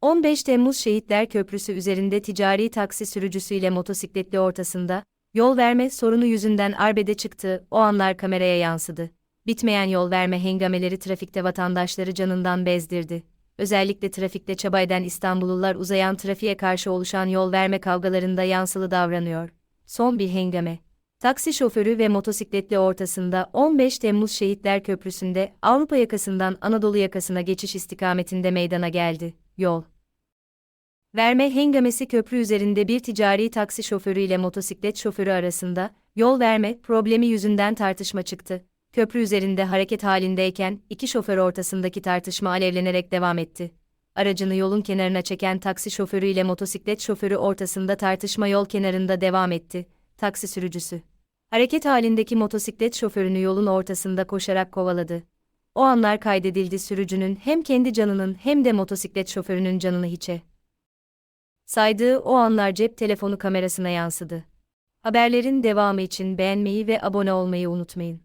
15 Temmuz Şehitler Köprüsü üzerinde ticari taksi sürücüsüyle motosikletli ortasında, yol verme sorunu yüzünden arbede çıktı, o anlar kameraya yansıdı. Bitmeyen yol verme hengameleri trafikte vatandaşları canından bezdirdi. Özellikle trafikte çaba eden İstanbullular uzayan trafiğe karşı oluşan yol verme kavgalarında yansılı davranıyor. Son bir hengame. Taksi şoförü ve motosikletli ortasında 15 Temmuz Şehitler Köprüsü'nde Avrupa yakasından Anadolu yakasına geçiş istikametinde meydana geldi. Yol. Verme hengamesi köprü üzerinde bir ticari taksi şoförü ile motosiklet şoförü arasında yol verme problemi yüzünden tartışma çıktı. Köprü üzerinde hareket halindeyken iki şoför ortasındaki tartışma alevlenerek devam etti. Aracını yolun kenarına çeken taksi şoförü ile motosiklet şoförü ortasında tartışma yol kenarında devam etti. Taksi sürücüsü Hareket halindeki motosiklet şoförünü yolun ortasında koşarak kovaladı. O anlar kaydedildi sürücünün hem kendi canının hem de motosiklet şoförünün canını hiçe. Saydığı o anlar cep telefonu kamerasına yansıdı. Haberlerin devamı için beğenmeyi ve abone olmayı unutmayın.